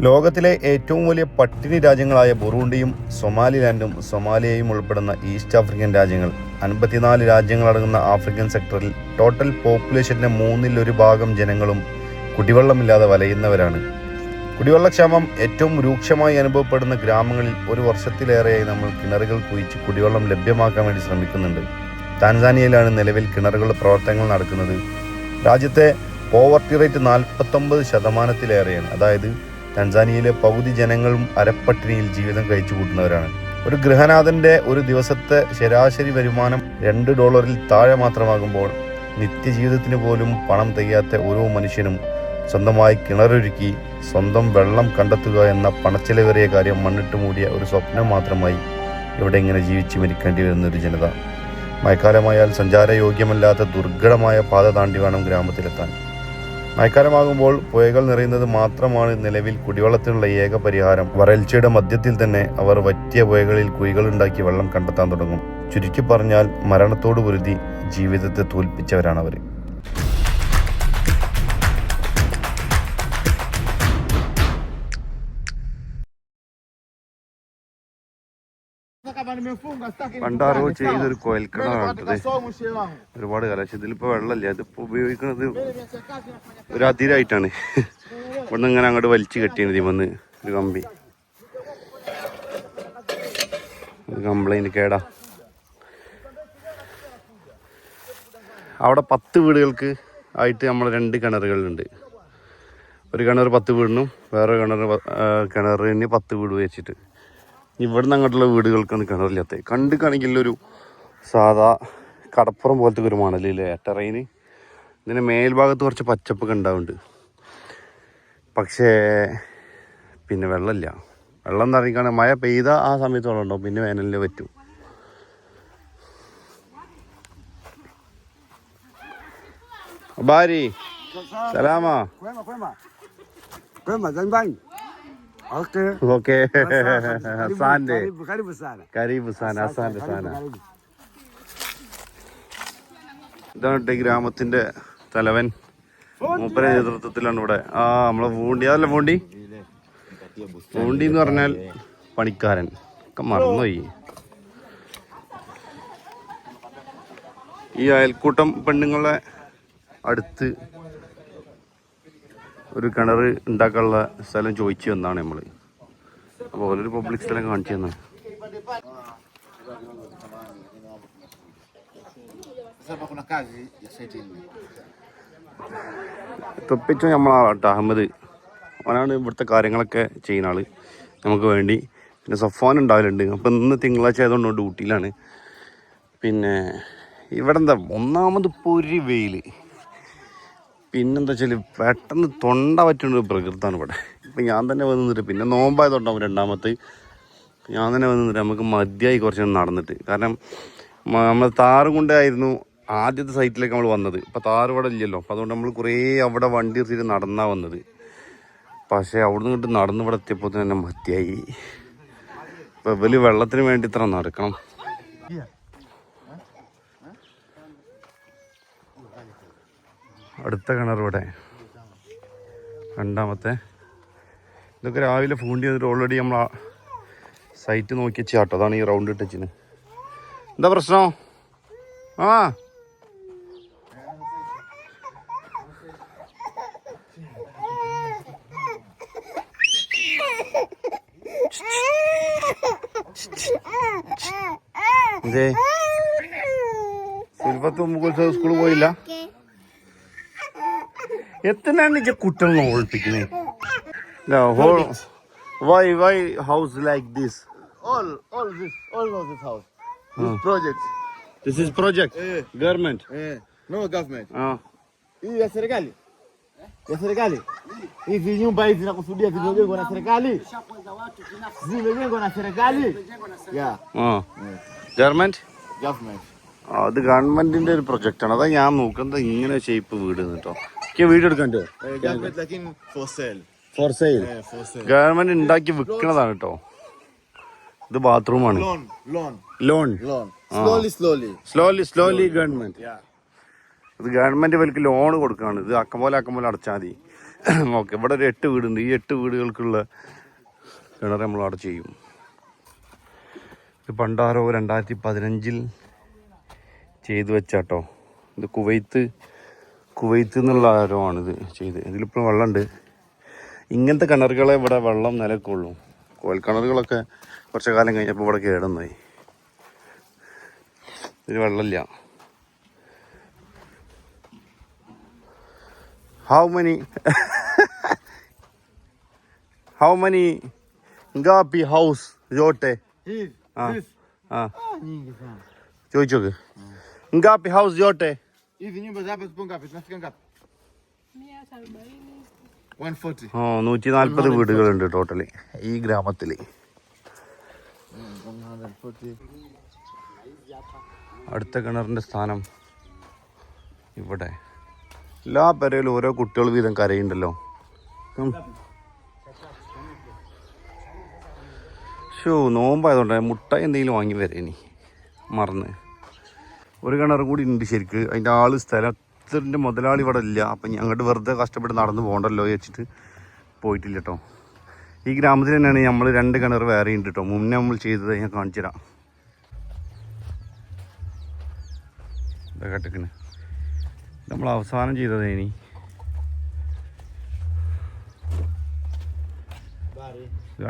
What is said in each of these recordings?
ലോകത്തിലെ ഏറ്റവും വലിയ പട്ടിണി രാജ്യങ്ങളായ ബുറൂണ്ടിയും സൊമാലിലാൻഡും സൊമാലിയയും ഉൾപ്പെടുന്ന ഈസ്റ്റ് ആഫ്രിക്കൻ രാജ്യങ്ങൾ. അൻപത്തിനാല് രാജ്യങ്ങളടങ്ങുന്ന ആഫ്രിക്കൻ സെക്ടറിൽ ടോട്ടൽ പോപ്പുലേഷന്റെ മൂന്നിൽ ഒരു ഭാഗം ജനങ്ങളും കുടിവെള്ളമില്ലാതെ വലയുന്നവരാണ്. കുടിവെള്ളക്ഷാമം ഏറ്റവും രൂക്ഷമായി അനുഭവപ്പെടുന്ന ഗ്രാമങ്ങളിൽ ഒരു വർഷത്തിലേറെയായി നമ്മൾ കിണറുകൾ കുഴിച്ച് കുടിവെള്ളം ലഭ്യമാക്കാൻ വേണ്ടി ശ്രമിക്കുന്നുണ്ട്. താൻസാനിയയിലാണ് നിലവിൽ കിണറുകളുടെ പ്രവർത്തനങ്ങൾ നടക്കുന്നത്. രാജ്യത്തെ പോവർട്ടി റേറ്റ് നാൽപ്പത്തൊമ്പത് ശതമാനത്തിലേറെയാണ്. അതായത് താൻസാനിയയിലെ പകുതി ജനങ്ങളും അരപ്പട്ടിണിയിൽ ജീവിതം കഴിച്ചു കൂട്ടുന്നവരാണ് ഒരു ഗൃഹനാഥന്റെ ഒരു ദിവസത്തെ ശരാശരി വരുമാനം രണ്ട് ഡോളറിൽ താഴെ മാത്രമാകുമ്പോൾ നിത്യജീവിതത്തിന് പോലും പണം തികയാത്ത ഓരോ മനുഷ്യനും സ്വന്തമായി കിണറൊരുക്കി സ്വന്തം വെള്ളം കണ്ടെത്തുക എന്ന പണച്ചെലവേറിയ കാര്യം മണ്ണിട്ട് മൂടിയ ഒരു സ്വപ്നം മാത്രമായി ഇവിടെ ഇങ്ങനെ ജീവിച്ചു മരിക്കേണ്ടി വരുന്ന ഒരു ജനത. മഴക്കാലമായാൽ സഞ്ചാരയോഗ്യമല്ലാത്ത ദുർഘടമായ പാത താണ്ടി വേണം ഗ്രാമത്തിലെത്താൻ. മഴക്കാലമാകുമ്പോൾ പുഴകൾ നിറയുന്നത് മാത്രമാണ് നിലവിൽ കുടിവെള്ളത്തിനുള്ള ഏക പരിഹാരം. വരൾച്ചയുടെ മധ്യത്തിൽ തന്നെ അവർ വറ്റിയ പുഴകളിൽ കുഴികളുണ്ടാക്കി വെള്ളം കണ്ടെത്താൻ തുടങ്ങും. ചുരുക്കി പറഞ്ഞാൽ മരണത്തോട് പൊരുതി ജീവിതത്തെ തോൽപ്പിച്ചവരാണ് പണ്ടാറോ ചെയ്തൊരു കോയൽക്കിണറാണ് ഒരുപാട് കാലം. പക്ഷെ ഇതിലിപ്പോ വെള്ളമില്ല. ഇതിപ്പോ ഉപയോഗിക്കുന്നത് ഒരു അതിരായിട്ടാണ്. ഇവിടെ ഇങ്ങനെ അങ്ങോട്ട് വലിച്ചു കെട്ടിയാണ് ഇതിമന്ന് ഒരു കമ്പി. കംപ്ലൈന്റ് കേടാ. അവിടെ പത്ത് വീടുകൾക്ക് ആയിട്ട് നമ്മൾ രണ്ട് കിണറുകളുണ്ട്. ഒരു കിണർ പത്ത് വീടിനും വേറെ കിണർ കിണറിന് പത്ത് വീട് വെച്ചിട്ട്. ഇവിടുന്ന് അങ്ങോട്ടുള്ള വീടുകൾക്കാണ് കിണറില്ലാത്തത് കണ്ട് കാണിക്കൽ ഒരു സാധാ കടപ്പുറം പോലത്തെ ഒരു മണലില്ലേ ടെറൈന് ഇതിന് മേൽഭാഗത്ത് കുറച്ച് പച്ചപ്പൊക്കെ ഉണ്ടാവുന്നുണ്ട്. പക്ഷേ പിന്നെ വെള്ളമില്ല. വെള്ളം എന്ന് അറിയിക്കാണ് മഴ പെയ്ത ആ സമയത്ത് വെള്ളം ഉണ്ടാവും പിന്നെ വേനലിൽ പറ്റും. ഭാര്യ സലാമാ. ഓക്കെ. sana. കരീബ് സാന അസാന്റെ സാന. ഇതാണ് ഗ്രാമത്തിന്റെ തലവൻ. മൂപ്പര നേതൃത്വത്തിലാണ് ഇവിടെ. ആ നമ്മളെ പൂണ്ടി അതല്ല പൂണ്ടി പൂണ്ടി എന്ന് പറഞ്ഞാൽ പണിക്കാരൻ. ഒക്കെ മറന്നുപോയി. ഈ അയൽക്കൂട്ടം പെണ്ണുങ്ങളെ അടുത്ത് ഒരു കിണർ ഉണ്ടാക്കാനുള്ള സ്ഥലം ചോദിച്ചു തന്നാണ് നമ്മൾ അപ്പോൾ ഓരോ പബ്ലിക് സ്ഥലം കാണിച്ചു തന്നാണ്. തൊപ്പിച്ചു നമ്മളാട്ടോ അഹമ്മദ്. അവനാണ് ഇവിടുത്തെ കാര്യങ്ങളൊക്കെ ചെയ്യുന്ന ആൾ. നമുക്ക് വേണ്ടി. പിന്നെ സഫാൻ ഉണ്ടാവലുണ്ട്. അപ്പം ഇന്ന് തിങ്കളാഴ്ച ആയതുകൊണ്ട് ഡ്യൂട്ടിയിലാണ്. പിന്നെ ഇവിടെ എന്താ ഒന്നാമത് ഇപ്പോൾ ഒരു വെയിൽ പിന്നെന്താ വെച്ചാൽ പെട്ടെന്ന് തൊണ്ട പറ്റുന്ന ഒരു പ്രകൃതമാണ് ഇവിടെ. ഇപ്പം ഞാൻ തന്നെ വന്ന് നിന്നിട്ട് പിന്നെ നോമ്പായതുണ്ടാവും രണ്ടാമത്തെ. ഞാൻ തന്നെ വന്ന് നിന്നിട്ട് നമുക്ക് മതിയായി കുറച്ച് നടന്നിട്ട്. കാരണം നമ്മൾ താറ് കൊണ്ടായിരുന്നു ആദ്യത്തെ സൈറ്റിലേക്ക് നമ്മൾ വന്നത്. ഇപ്പം താറ് ഇവിടെ ഇല്ലല്ലോ. അപ്പം അതുകൊണ്ട് നമ്മൾ കുറേ അവിടെ വണ്ടി എടുത്തിട്ട് നടന്നാ വന്നത്. പക്ഷേ അവിടെ നിന്ന് ഇങ്ങോട്ട് നടന്ന് ഇവിടെ എത്തിയപ്പോൾ തന്നെ മതിയായി. ഇപ്പം വലിയ വെള്ളത്തിന് വേണ്ടി ഇത്ര നടക്കണം. അടുത്ത കിണർ ഇവിടെ. രണ്ടാമത്തെ. ഇതൊക്കെ രാവിലെ ഫൂണ്ടി വന്നിട്ട് ഓൾറെഡി നമ്മൾ ആ സൈറ്റ് നോക്കി ചാട്ടോ അതാണ് ഈ റൗണ്ട് ടച്ചിന് എന്താ പ്രശ്നം? ആ. മുകൾ സ്കൂളിൽ പോയില്ല. എത്രയാണ് ഇജ്ജ് കുട്ടികളെ ഒളിപ്പിക്കുന്നേ whole why why house like this All, all this, all of this house. This project. This is project Eh, government eh, no government. ആ Hii ya serikali. Ya serikali. Hizi nyumba hizi nakusudia zimejengwa na serikali. Zimejengwa na serikali. Yeah, ആ government government. അത് ഗവൺമെന്റിന്റെ ഒരു project ആണ് അതാ ഞാൻ നോക്കുന്നത് ഇങ്ങനെ ഷേപ്പ് വീട് കേട്ടോ വീട് എടുക്കാൻ ഫോർ സെയിൽ. ഗവൺമെന്റ് ഉണ്ടാക്കി വിൽക്കണതാണ് കേട്ടോ ഇത് ബാത്റൂമാണ് ലോൺ. Slowly slowly government. ഇത് ഗവൺമെന്റ് ഇവർക്ക് ലോൺ കൊടുക്കുകയാണ് ഇത് അക്കം പോലെ അക്കം പോലെ അടച്ചാൽ മതി. ഓക്കെ ഇവിടെ ഒരു എട്ട് വീടുണ്ട്. ഈ എട്ട് വീടുകൾക്കുള്ള കിണർ നമ്മൾ അവിടെ ചെയ്യും. ഇത് പണ്ടാരോ രണ്ടായിരത്തി പതിനഞ്ചിൽ ചെയ്തു വെച്ചാട്ടോ. ഇത് കുവൈത്ത് കുവൈത്ത് എന്നുള്ള ആരോമാണിത് ചെയ്ത്. ഇതിലിപ്പോൾ വെള്ളമുണ്ട്. ഇങ്ങനത്തെ കിണറുകളെ ഇവിടെ വെള്ളം നിലക്കുള്ളൂ. കോൽക്കിണറുകളൊക്കെ കുറച്ച് കാലം കഴിഞ്ഞപ്പോൾ ഇവിടെ കേടുന്നായി ഇതിൽ വെള്ളമില്ല. ഹൗ മനി ഹൗ മനി ഗാപ്പി ഹൗസ് ജോട്ടെ ആ. ആ. ചോദിച്ചോക്ക്. ഗാപ്പി house yote Hizi nyumba za hapa zipo ngapi? Zinafika ngapi? mia arobaini. 140. ആ നൂറ്റി നാൽപ്പത് വീടുകളുണ്ട് ടോട്ടലി ഈ ഗ്രാമത്തിൽ അടുത്ത കിണറിന്റെ സ്ഥാനം ഇവിടെ. എല്ലാ പെരയിലും ഓരോ കുട്ടികൾ വീതം കരയുണ്ടല്ലോ ഷോ നോമ്പായതുകൊണ്ട് മുട്ടായി എന്തെങ്കിലും വാങ്ങി വരെ ഇനി മറന്ന്. ഒരു കിണർ കൂടി ഉണ്ട് ശരിക്ക്. അതിന്റെ ആൾ സ്ഥലത്തിന്റെ മുതലാളി ഇവിടെ ഇല്ല. അപ്പം ഞങ്ങോട്ട് വെറുതെ കഷ്ടപ്പെട്ട് നടന്നു പോകണ്ടല്ലോ വെച്ചിട്ട് പോയിട്ടില്ല കേട്ടോ ഈ ഗ്രാമത്തിൽ തന്നെയാണ് നമ്മൾ രണ്ട് കിണർ വേറെ ഉണ്ട് കേട്ടോ മുന്നേ നമ്മൾ ചെയ്തത് ഞാൻ കാണിച്ചു തരാം. ഇതാ കേട്ടിക്കണ്. നമ്മൾ അവസാനം ചെയ്തത് ഇനി.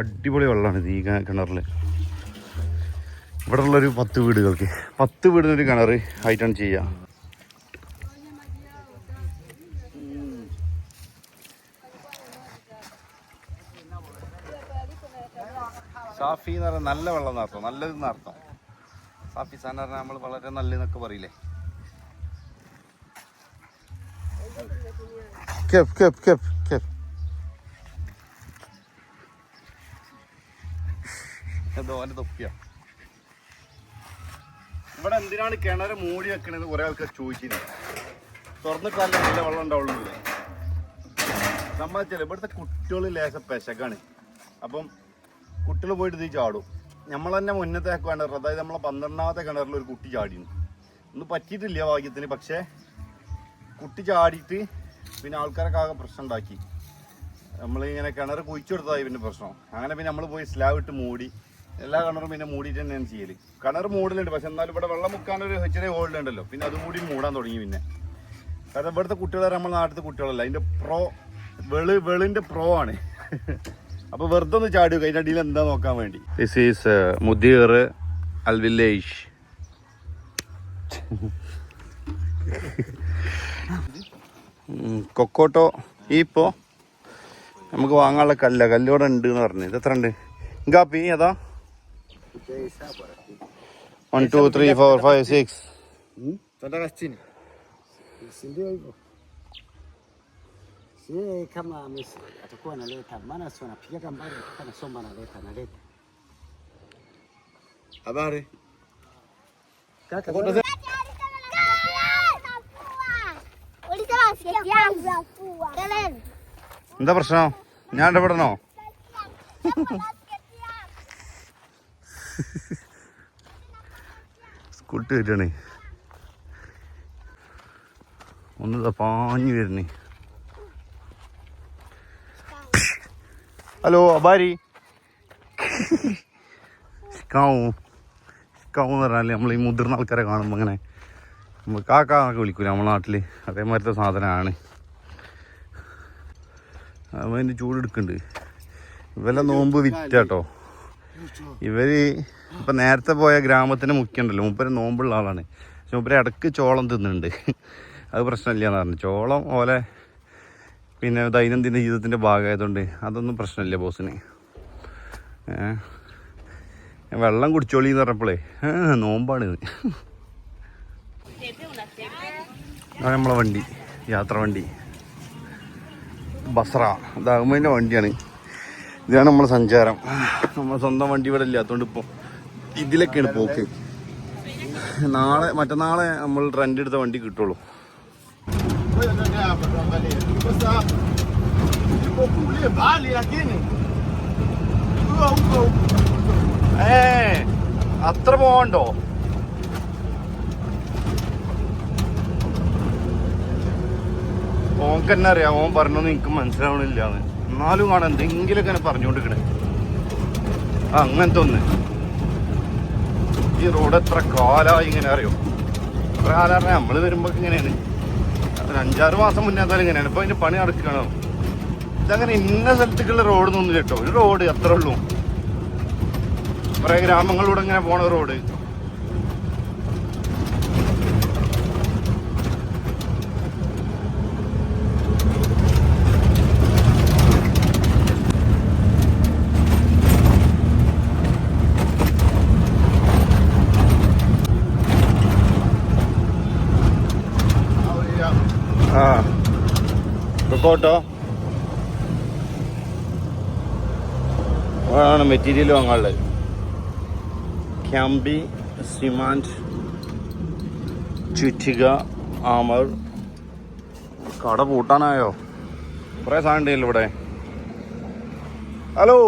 അടിപൊളി വെള്ളമാണ് ഈ കിണറിൽ ഇവിടെ ഉള്ളൊരു പത്ത് വീടുകൾക്ക്. പത്ത് വീടിനൊരു കിണർ ആയിട്ടാണ് ചെയ്യുക സാഫി എന്ന് പറഞ്ഞാൽ നല്ല വെള്ളം നടത്തും നല്ലത് നടത്തും സാഫി സാൻ പറഞ്ഞാൽ നമ്മൾ വളരെ നല്ലതെന്നൊക്കെ പറയില്ലേ? എന്തോ അവന്റെ തൊപ്പിയാ. ഇവിടെ എന്തിനാണ് കിണർ മൂടി വെക്കണത് കുറെ ആൾക്കാർ ചോദിച്ചിരുന്നു തുറന്നിട്ടല്ല നല്ല വെള്ളം ഉണ്ടാവുള്ളൂ. സംബന്ധിച്ചാൽ ഇവിടുത്തെ കുട്ടികൾ ലേശ പെശകാണ്. അപ്പം കുട്ടികൾ പോയിട്ട് ഇത് ചാടും. നമ്മൾ തന്നെ മുന്നത്തെ കിണർ അതായത് നമ്മളെ പന്ത്രണ്ടാമത്തെ കിണറിൽ ഒരു കുട്ടി ചാടിയിരുന്നു ഒന്നും പറ്റിയിട്ടില്ല ഭാഗ്യത്തിന് പക്ഷേ കുട്ടി ചാടിയിട്ട് പിന്നെ ആൾക്കാരൊക്കെ ആകെ പ്രശ്നം ഉണ്ടാക്കി. നമ്മളിങ്ങനെ കിണർ കുഴിച്ചു കൊടുത്തതായി പിന്നെ പ്രശ്നം. അങ്ങനെ പിന്നെ നമ്മൾ പോയി സ്ലാബ് ഇട്ട് മൂടി എല്ലാ കിണറും പിന്നെ മൂടിയിട്ട് തന്നെയാണ് ചെയ്യൽ. കിണർ മൂടലുണ്ട് പക്ഷെ എന്നാലും ഇവിടെ വെള്ളം മുക്കാനൊരു ചെറിയ ഹോൾഡുണ്ടല്ലോ പിന്നെ അതും കൂടി മൂടാൻ തുടങ്ങി പിന്നെ. കാരണം ഇവിടുത്തെ കുട്ടികൾ നമ്മുടെ നാട്ടിലത്തെ കുട്ടികളല്ല. അതിന്റെ പ്രോ വെളി വെളിന്റെ പ്രോ ആണ്. അപ്പൊ വെറുതെ ഒന്ന് ചാടുക അതിന്റെ അടിയിൽ എന്താ നോക്കാൻ വേണ്ടി? ദിസ് ഈസ് മുദീർ അൽ വില്ലേജ്. കൊക്കോട്ടോ. ഈ ഇപ്പോ നമുക്ക് വാങ്ങാനുള്ള കല്ല. കല്ലോടെ ഉണ്ട് എന്ന് പറഞ്ഞു. ഇത് എത്ര ഉണ്ട്? ഗാപ്പി ഏതാ one two three four five six Tunataka 60. si ndio hivyo? Si kama amesi atakuwa analeta, maana si wanapigaga mbali, akitoka nasomba analeta analeta. Habari. Kaka. എന്താ പ്രശ്നം ഞാൻ ഇടപെടണോ സ്കൂട്ട് വരികയാണ്. ഒന്ന് പാഞ്ഞു വരുന്നേ. ഹലോ അബാരി. ഷിക്കാവും ഷിക്കാവും എന്ന് പറഞ്ഞാൽ നമ്മൾ ഈ മുതിർന്ന ആൾക്കാരെ കാണുമ്പോൾ അങ്ങനെ നമ്മൾ കാക്ക എന്നൊക്കെ വിളിക്കൂല നമ്മളെ നാട്ടിൽ അതേമാതിരത്തെ സാധനമാണ് അതിന്റെ ചൂടെടുക്കുന്നുണ്ട്. ഇവരെ നോമ്പ് വിറ്റാട്ടോ. ഇവർ ഇപ്പൊ നേരത്തെ പോയ ഗ്രാമത്തിന് മുഖ്യണ്ടല്ലോ മൂപ്പര് നോമ്പുള്ള ആളാണ്. പക്ഷെ മൂപ്പര് ഇടയ്ക്ക് ചോളം തിന്നുന്നുണ്ട്. അത് പ്രശ്നമില്ല എന്ന് പറഞ്ഞു. ചോളം ഓലെ പിന്നെ ദൈനംദിന ജീവിതത്തിന്റെ ഭാഗമായതുകൊണ്ട് അതൊന്നും പ്രശ്നമില്ല ബോസിന്. വെള്ളം കുടിച്ചോളി എന്ന് പറഞ്ഞപ്പോളേ നോമ്പാണ് അതാണ് നമ്മളെ വണ്ടി യാത്ര വണ്ടി. ബസ്ര. ദാഹുമേന്റെ വണ്ടിയാണ്. ഇതാണ് നമ്മളെ സഞ്ചാരം. നമ്മളെ സ്വന്തം വണ്ടി ഇവിടെ ഇല്ലാത്തതുകൊണ്ട് ഇപ്പോൾ ഇതിലൊക്കെയാണ് പോക്ക്. നാളെ മറ്റന്നാളെ നമ്മൾ റെന്റ് എടുത്ത വണ്ടി കിട്ടുള്ളൂ. ഏ അത്ര പോകണ്ടോ ഓൻക്ക് തന്നെ അറിയാം. ഓൻ പറഞ്ഞൊന്നും എനിക്ക് മനസ്സിലാവണില്ല എന്നാലും കാണാൻ എന്തെങ്കിലുമൊക്കെ ഇങ്ങനെ പറഞ്ഞുകൊണ്ടിരിക്കണേ. ആ അങ്ങനത്തെ ഒന്ന് ഈ റോഡ് എത്ര കാലമായി ഇങ്ങനെ അറിയോ? എത്ര കാലം നമ്മൾ വരുമ്പോൾ ഇങ്ങനെയാണ്. ഒരു അഞ്ചാറ് മാസം മുന്നേ എന്തായാലും ഇങ്ങനെയാണ്. ഇപ്പൊ അതിന് പണി അടക്കണോ ഇതങ്ങനെ ഇന്ന സ്ഥലത്തേക്കുള്ള റോഡ് ഒന്നും കേട്ടോ. ഒരു റോഡ് അത്ര ഉള്ളൂ. കുറെ ഗ്രാമങ്ങളിലൂടെ ഇങ്ങനെ പോണ റോഡ് ആ കോട്ടോ ആണ് മെറ്റീരിയൽ വാങ്ങാനുള്ളത്. ക്യാമ്പി സിമാൻഡ് ചുറ്റിക ആമർ കട പൂട്ടാനായോ? കുറേ സാധനം ഉണ്ടല്ലോ ഇവിടെ. ഹലോ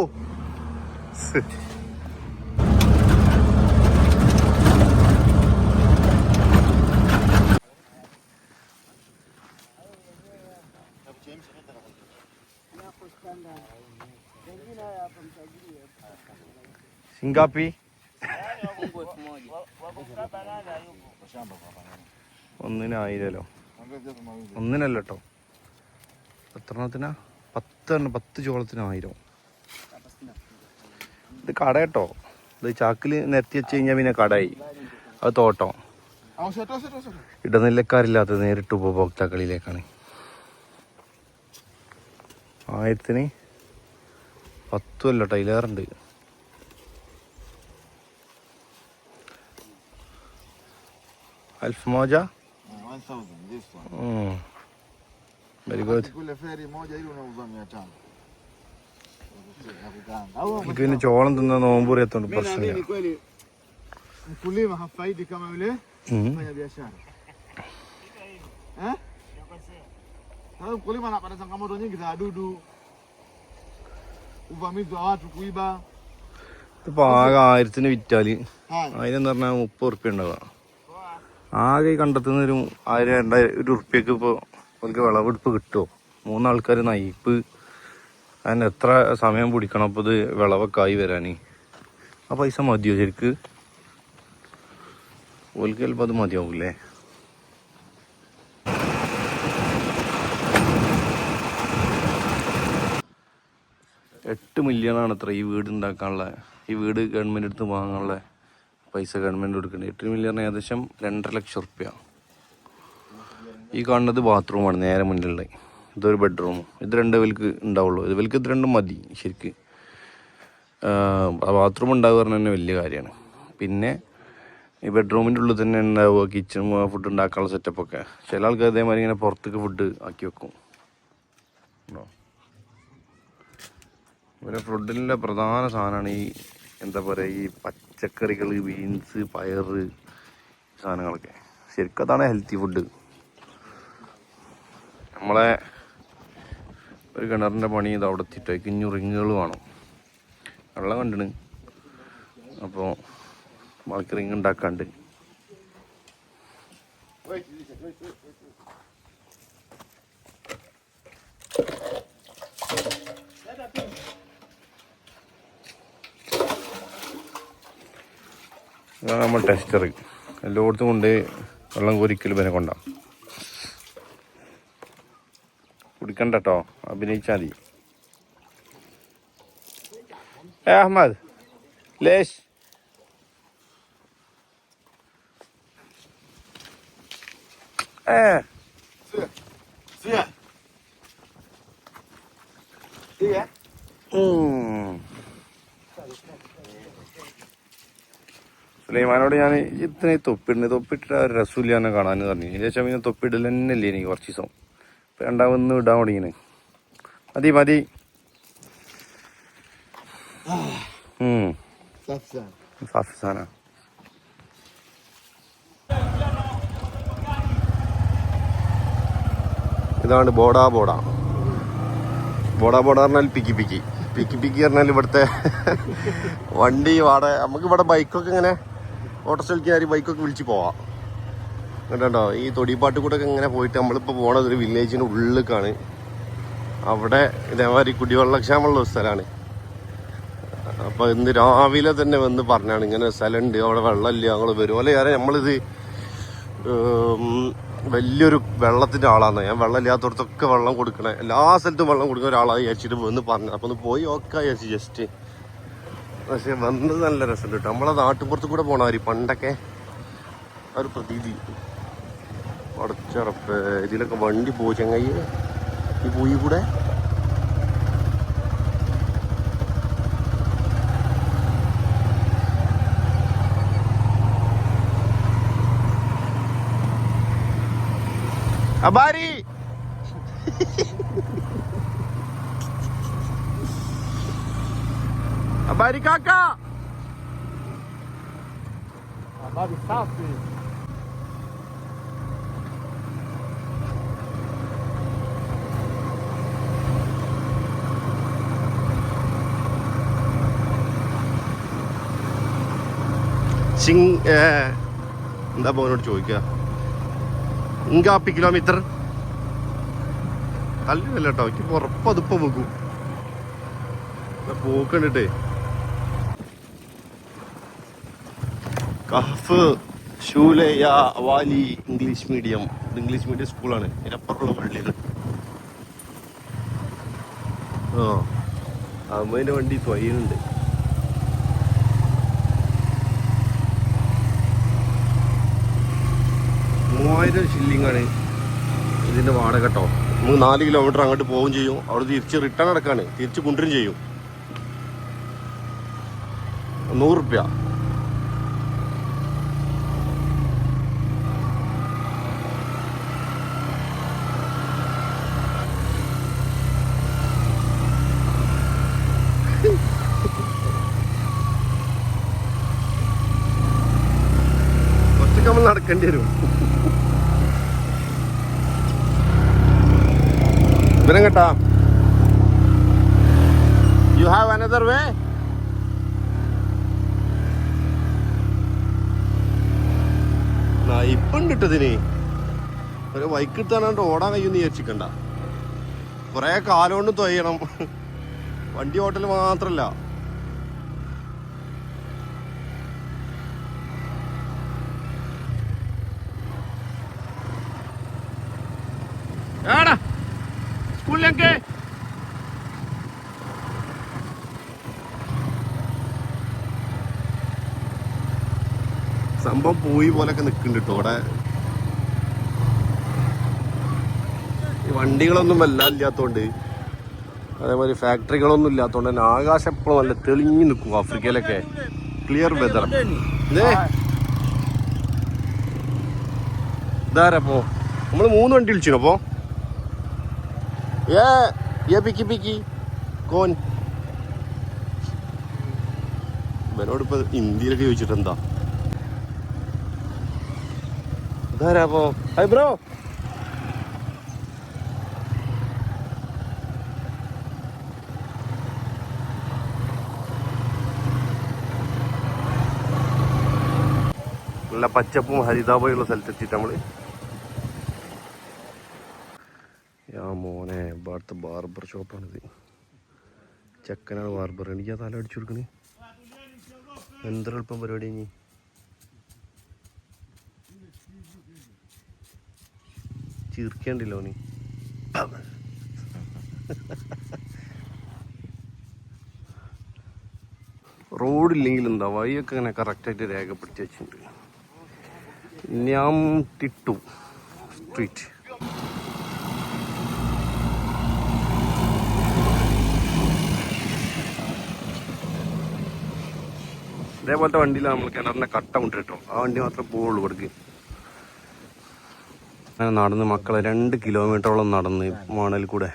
സിംഗാപ്പി ഒന്നിനായിരല്ലോ. ഒന്നിനല്ല കേട്ടോ എത്രണ്ണത്തിനാ പത്ത് എണ്ണം പത്ത് ചോളത്തിന് ആയിരം. ഇത് കട കേട്ടോ. ഇത് ചാക്കിൽ നിരത്തി വെച്ച് കഴിഞ്ഞാൽ പിന്നെ കടയായി. അത് തോട്ടം. ഇടനിലക്കാരില്ലാത്ത നേരിട്ട് ഉപഭോക്താക്കളിലേക്കാണ്. ആയിരത്തിന് പത്തും അല്ല ടൈലേറുണ്ട് അൽഫമോജ very good Kule feri moja ile unauza mia tano. എനിക്ക് പിന്നെ ചോളം തിന്ന നോമ്പൂറിയത്തോണ്ട് പ്രശ്നമില്ല mkulima hafaidi kama yule fanya mfanya biashara eh? Sasa mkulima anapata changamoto nyingi za wadudu, uvamizi wa watu, kuiba. ഇതിപ്പോ ആകെ ആയിരത്തിന് വിറ്റാൽ അതിനെന്ന് പറഞ്ഞാൽ മുപ്പത് ഉറുപ്പ്യ ഉണ്ടാവുക ആകെ കണ്ടെത്തുന്ന ഒരു ആയിരം രണ്ടായിരം ഒരു ഉറുപ്പ്യക്ക് ഇപ്പോൾ അവർക്ക് വിളവെടുപ്പ് കിട്ടുമോ മൂന്നാൾക്കാർ നയിപ്പ്. അതിന് എത്ര സമയം പിടിക്കണം അപ്പോൾ ഇത് വിളവൊക്കെ ആയി വരാൻ ആ പൈസ മതിയോ ശരിക്ക്? ഓൽക്ക് ചിലപ്പോൾ അത് മതിയാവില്ലേ? എട്ട് മില്യണാണ് അത്ര ഈ വീട് ഉണ്ടാക്കാനുള്ള ഈ വീട് ഗവൺമെന്റ് അടുത്ത് വാങ്ങാനുള്ള പൈസ ഗവൺമെന്റ് കൊടുക്കുന്നത് എട്ട് മില്യൺ ഏകദേശം രണ്ടര ലക്ഷം റുപ്യ ഈ കാണുന്നത് ബാത്റൂമാണ് നേരെ മുന്നിലുള്ളത്. ഇതൊരു ബെഡ്റൂം ഇത് രണ്ട് വിലക്ക് ഉണ്ടാവുള്ളൂ. ഇവർക്ക് ഇത് രണ്ടും മതി ശരിക്ക്. ബാത്റൂം ഉണ്ടാവുക പറഞ്ഞാൽ തന്നെ വലിയ കാര്യമാണ്. പിന്നെ ഈ ബെഡ്റൂമിന്റെ ഉള്ളിൽ തന്നെ ഉണ്ടാവുക കിച്ചൺ ഫുഡ് ഉണ്ടാക്കാനുള്ള സെറ്റപ്പൊക്കെ ചില ആൾക്കാർ ഇതേമാതിരി ഇങ്ങനെ പുറത്തേക്ക് ഫുഡ് ആക്കി വെക്കും. ഇവരെ ഫുഡിന്റെ പ്രധാന സാധനമാണ് ഈ എന്താ പറയുക ഈ പച്ചക്കറികൾ ബീൻസ് പയർ സാധനങ്ങളൊക്കെ. ശരിക്കും അതാണ് ഹെൽത്തി ഫുഡ് നമ്മളെ ഒരു കിണറിന്റെ പണി ഇത് അവിടെ എത്തിയിട്ട് ഇഞ്ഞു റിങ്ങുകൾ വേണം. വെള്ളം കണ്ടിന്. അപ്പോൾ ബാക്കി റിങ് ഉണ്ടാക്കാണ്ട്. ഇതാണ് നമ്മൾ ടെസ്റ്റർ എല്ലായിടത്തും കൊണ്ട് വെള്ളം കോരിക്കൽ പിന്നെ കൊണ്ടാ കുടിക്കണ്ട കേട്ടോ അഭിനയിച്ചാൽ മതി ഏ അഹമ്മദ് ലേശ് ഏ. Sia. സുലൈമാനോട് ഞാൻ ഇത്രയും തൊപ്പിടുന്നത്. തൊപ്പിട്ടിട്ട് ഒരു രസമില്ല എന്നെ കാണാൻ പറഞ്ഞു. ശേഷം പിന്നെ തൊപ്പിടൽ തന്നെ എനിക്ക് കുറച്ച് ദിവസം. ഇപ്പം രണ്ടാമന്ന് ഇടാൻ തുടങ്ങിന് മതി മതി. ഇതാണ് ബോഡാ ബോഡ. ബോഡാ ബോഡ പറഞ്ഞാൽ പിക്കി പിക്കി. പിക്കി പിക്കി പറഞ്ഞാൽ ഇവിടുത്തെ വണ്ടി വാടക. നമുക്ക് ഇവിടെ ബൈക്കൊക്കെ ഇങ്ങനെ ഓട്ടോസ്റ്റോയിൽ കയറി ബൈക്കൊക്കെ വിളിച്ച് പോവാം. കണ്ടോ? ഈ തൊടിപ്പാട്ട് കൂടെ ഒക്കെ ഇങ്ങനെ പോയിട്ട് നമ്മളിപ്പോൾ പോണത് ഒരു വില്ലേജിന്റെ ഉള്ളിലേക്കാണ്. അവിടെ ഇതേമാതിരി കുടിവെള്ളക്ഷാമുള്ള സ്ഥലമാണ്. അപ്പോൾ ഇന്ന് രാവിലെ തന്നെ വന്ന് പറഞ്ഞാണ് ഇങ്ങനെ സ്ഥലമുണ്ട് അവിടെ വെള്ളമില്ല ഞങ്ങൾ വരും. അല്ലെ ഞാൻ നമ്മളിത് വലിയൊരു വെള്ളത്തിന്റെ ആളാണ്. ഞാൻ വെള്ളം ഇല്ലാത്തടത്തൊക്കെ വെള്ളം കൊടുക്കണേ. എല്ലാ സ്ഥലത്തും വെള്ളം കൊടുക്കുന്ന ഒരാളാണ് വിചാരിച്ചിട്ട് വന്ന് പറഞ്ഞു അപ്പോൾ ഒന്ന് പോയി ഒക്കെ വിചാരിച്ചു ജസ്റ്റ് പക്ഷെ വന്നത് നല്ല രസമുണ്ട് കേട്ടോ. നമ്മളെ നാട്ടുപുറത്ത് കൂടെ പോണവര് പണ്ടൊക്കെ ആ ഒരു പ്രതീതി. അടച്ചറപ്പ് ഇതിലൊക്കെ വണ്ടി പോയി ചങ്ങായി. ഈ പോയി കൂടെ. അബാരി! അബാരി കാക്ക. Habari safi. സിംഗ് എന്താ പോനോട് ചോദിക്കുക ഇങ്കാപ്പി കിലോമീറ്റർ? തല്ലില്ല കേട്ടോ എനിക്ക് ഉറപ്പ് അതിപ്പോ വെക്കും. പോക്കണ്ടിട്ടേ കഫ് ഷൂലയ അവാലി ഇംഗ്ലീഷ് മീഡിയം. ഇത് ഇംഗ്ലീഷ് മീഡിയം സ്കൂളാണ്. ഇതിനപ്പുറമുള്ള പള്ളിയാണ്. ആ. അമ്മേന്റെ വണ്ടി തൊയ്യുന്നുണ്ട് മൂവായിരം ഷില്ലിങ്ങാണ് ആണ് ഇതിന്റെ വാടക കേട്ടോ നമുക്ക് നാല് കിലോമീറ്റർ അങ്ങോട്ട് പോവുകയും ചെയ്യും. അവിടെ തിരിച്ച് റിട്ടേൺ അടക്കാണ് തിരിച്ച് കൊണ്ടുവരും ചെയ്യും. നൂറ് റുപ്യ കുറച്ചൊക്കെ നമ്മൾ നടക്കേണ്ടി വരും. ഇവരം കേട്ടാ. യു ഹാവ് അനദർ വേ ഇപ്പം കിട്ടതിന് ഒരു ബൈക്ക് എടുത്താണ്ട് ഓടാൻ കഴിയുമെന്ന് വിചാരിച്ചിക്കണ്ട. കുറെ കാലം കൊണ്ട് തൊയ്യണം. വണ്ടി ഓട്ടൽ മാത്രല്ല. സ്കൂളിലേക്ക് സംഭവം പോയി പോലൊക്കെ നിൽക്കുന്നുണ്ട് കേട്ടോ അവിടെ. ഈ വണ്ടികളൊന്നും വല്ല ഇല്ലാത്തോണ്ട് അതേമാതിരി ഫാക്ടറികളൊന്നും ഇല്ലാത്തോണ്ട് തന്നെ ആകാശം എപ്പോഴും നല്ല തെളിഞ്ഞു നിൽക്കും ആഫ്രിക്കയിലൊക്കെ. ക്ലിയർ വെതർ ഇതേ ഇതാരപ്പോ നമ്മൾ മൂന്ന് വണ്ടി വിളിച്ചിനോ അപ്പോ ഏ ഏ പിക്കി പിക്കി കോൻ ഇവനോട് ഇപ്പൊ ഹിന്ദിയിലൊക്കെ ചോദിച്ചിട്ട് എന്താ ഇതാരാപ്പോ ഹൈ ബ്രോ. നല്ല പച്ചപ്പും ഹരിതാപയുള്ള സ്ഥലത്തെത്തിയിട്ട് നമ്മൾ യാ ഇവിടുത്തെ ബാർബർ ഷോപ്പാണിത് ചെക്കനാണ് ബാർബർ എനിക്ക് ആ തല അടിച്ചു കൊടുക്കണേ. എന്തൊരു എളുപ്പം പരിപാടി ഇനി? ചീർക്കേണ്ടില്ലോ നീ റോഡില്ലെങ്കിൽ എന്താ വഴിയൊക്കെ ഇങ്ങനെ കറക്റ്റായിട്ട് രേഖപ്പെടുത്തി വെച്ചിട്ടുണ്ട്. ഞാൻ തിട്ടു സ്ട്രീറ്റ് ഇതേപോലത്തെ വണ്ടിയിലാണ് നമ്മൾ കിണറിന്റെ കട്ട കൊണ്ടിട്ടോ ആ വണ്ടി മാത്രമേ പോവുള്ളൂ ഇവിടേക്ക്. അങ്ങനെ നടന്ന് മക്കളെ രണ്ട് കിലോമീറ്ററോളം നടന്ന് മണൽ കൂടെ.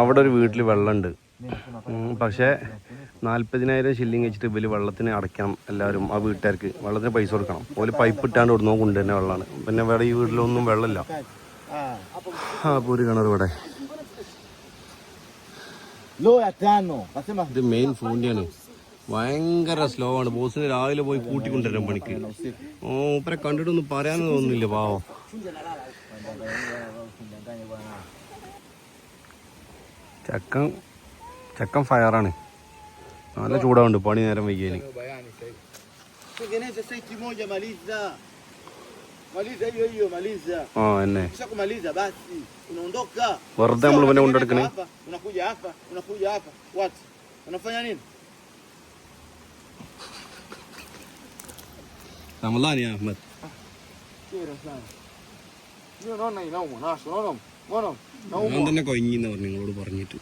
അവിടെ ഒരു വീട്ടിൽ വെള്ളമുണ്ട് പക്ഷേ നാൽപ്പതിനായിരം ഷില്ലിങ് വെച്ചിട്ട് ഇവർ വെള്ളത്തിന് അടയ്ക്കണം എല്ലാവരും ആ വീട്ടുകാർക്ക്. വെള്ളത്തിന് പൈസ കൊടുക്കണം. ഓൽ പൈപ്പ് ഇട്ടാണ്ട് ഇടുന്നോ കൊണ്ടുതന്നെ വെള്ളമാണ് പിന്നെ വേറെ ഈ വീട്ടിലൊന്നും വെള്ളമില്ല. അപ്പോൾ ഒരു കിണർ ഇവിടെ. ഇത് മെയിൻ ഫൂണ്ടിയാണ് ഭയങ്കര സ്ലോ ആണ്. ബോസിന് രാവിലെ പോയി കൂട്ടിക്കൊണ്ടുവരാൻ പണിക്ക്. ഓ ഇപ്പരെ കണ്ടിട്ടൊന്നും പറയാനൊന്നും തോന്നുന്നില്ല പാവം. ചക്കൻ ചക്കൻ ഫയറാണ് നല്ല ചൂടാവുണ്ട് പണി നേരം വൈകിയതിന്. ആ എന്നെ. വെറുതെ നമ്മൾ പിന്നെ കൊണ്ടെടുക്കണേ? unaona unaona ഞാൻ nauma. തന്നെ കൊഞ്ഞിന്ന് പറഞ്ഞു നിങ്ങളോട് പറഞ്ഞിട്ട്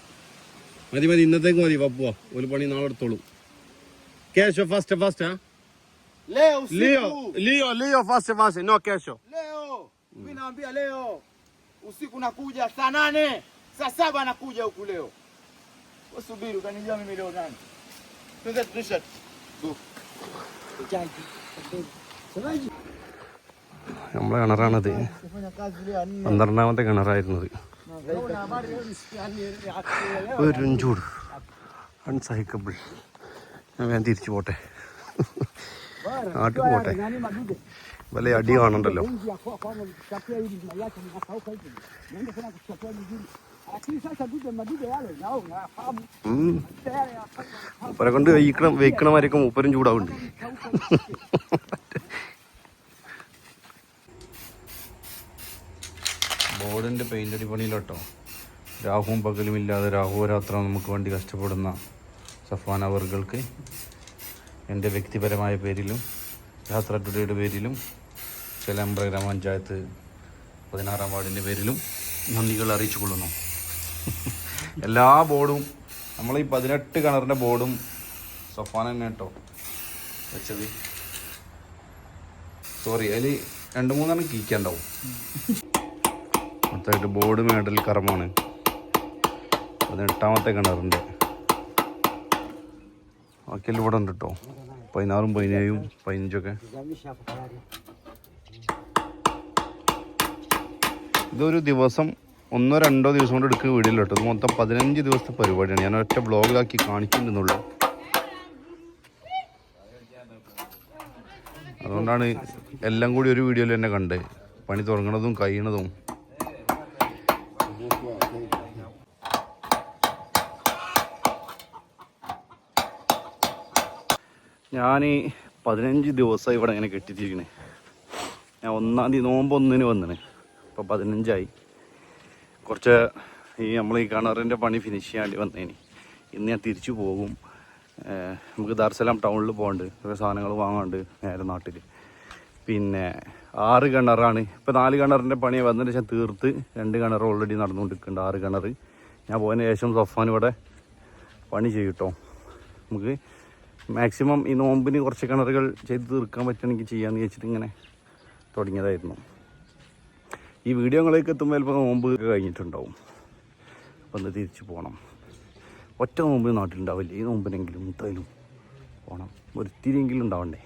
മതി മതി ഇന്നത്തേക്ക് മതി പപ്പുവാ ഒരു പണി നാളെ എടുത്തോളും Kesho first first Leo usiku. Leo Leo Leo first first no Kesho Leo mimi naambia leo usiku nakuja saa nane saa saba nakuja huku leo. Wewe subiri utanijua mimi leo nani? Twende t-shirt. നമ്മളെ കിണറാണത്. പന്ത്രണ്ടാമത്തെ കിണറായിരുന്നത്. ഒരു ചൂട് അൺസഹിക്കബിൾ ഞാൻ വേഗം തിരിച്ചു പോട്ടെ. നാട്ടിൽ പോട്ടെ. വലിയ അടി കാണണ്ടല്ലോ. ഉപ്പരെ കൊണ്ട് വെയിക്കണം വെയിക്കണമായിരിക്കും ഉപ്പരും ചൂടാവുണ്ട് ബോർഡിന്റെ പെയിന്റ് അടി പണിയിലോട്ടോ രാഹുവും പകലും ഇല്ലാതെ രാഹുരാത്ര നമുക്ക് വേണ്ടി കഷ്ടപ്പെടുന്ന സഫാൻ അവറുകൾക്ക് എന്റെ വ്യക്തിപരമായ പേരിലും യാത്ര ടുഡേയുടെ പേരിലും ചെലമ്പ്ര ഗ്രാമപഞ്ചായത്ത് പതിനാറാം വാർഡിന്റെ പേരിലും നന്ദികൾ അറിയിച്ചു കൊള്ളുന്നു എല്ലാ ബോർഡും നമ്മൾ ഈ പതിനെട്ട് കിണറിന്റെ ബോർഡും സഫാൻ തന്നെ കേട്ടോ വെച്ചത്. സോറി അതിൽ രണ്ട് മൂന്നെണ്ണം കീക്കുണ്ടാവും മൊത്തമായിട്ട് ബോർഡ് മേഡൽ കറമാണ്. പതിനെട്ടാമത്തെ കിണറുണ്ട് ബാക്കിയെല്ലാം ഇവിടെ ഉണ്ട് കേട്ടോ പതിനാറും പതിനേഴും പതിനഞ്ചൊക്കെ. ഇതൊരു ദിവസം ഒന്നോ രണ്ടോ ദിവസം കൊണ്ട് എടുക്കുക വീടില്ല കേട്ടോ. ഇത് മൊത്തം പതിനഞ്ച് ദിവസത്തെ പരിപാടിയാണ്. ഞാൻ ഒറ്റ ബ്ലോഗിലാക്കി കാണിക്കുന്നുള്ളൂ. അതുകൊണ്ടാണ് എല്ലാം കൂടി ഒരു വീഡിയോയിൽ തന്നെ കണ്ടത്. പണി തുടങ്ങണതും കഴിയണതും. ഞാൻ പതിനഞ്ച് ദിവസമായി ഇവിടെ ഇങ്ങനെ കെട്ടിച്ചിരിക്കണേ. ഞാൻ ഒന്നാം തീയതി നോമ്പ് ഒന്നിന് വന്നിന്. ഇപ്പോൾ പതിനഞ്ചായി. കുറച്ച് ഈ നമ്മൾ ഈ കിണറിന്റെ പണി ഫിനിഷ് ചെയ്യാണ്ടി വന്നേനി. ഇന്ന് ഞാൻ തിരിച്ചു പോകും. നമുക്ക് ദാർസലാം ടൗണിൽ പോകണ്ട് കുറേ സാധനങ്ങൾ വാങ്ങാണ്ട് നേരെ നാട്ടിൽ പിന്നെ ആറ് കിണറാണ്. ഇപ്പോൾ നാല് കിണറിന്റെ പണി വന്നതിന് ശേഷം തീർത്ത് രണ്ട് കിണർ ഓൾറെഡി നടന്നുകൊണ്ടിരിക്കുന്നുണ്ട് ആറ് കിണർ ഞാൻ പോയതിന് ശേഷം സഫാൻ ഇവിടെ പണി ചെയ്യും കേട്ടോ നമുക്ക് മാക്സിമം ഈ നോമ്പിന് കുറച്ച് കിണറുകൾ ചെയ്ത് തീർക്കാൻ പറ്റുകയാണെങ്കിൽ ചെയ്യാമെന്ന് വെച്ചിട്ട് ഇങ്ങനെ തുടങ്ങിയതായിരുന്നു. ഈ വീഡിയോകളേക്ക് എത്തുമ്പോൾ ചിലപ്പോൾ നോമ്പ് കഴിഞ്ഞിട്ടുണ്ടാവും. അപ്പം തിരിച്ചു പോകണം ഒറ്റ നോമ്പ് നാട്ടിലുണ്ടാവില്ല. ഈ നോമ്പിനെങ്കിലും എന്തായാലും പോകണം ഒരു തിരിയെങ്കിലും ഉണ്ടാവണ്ടേ?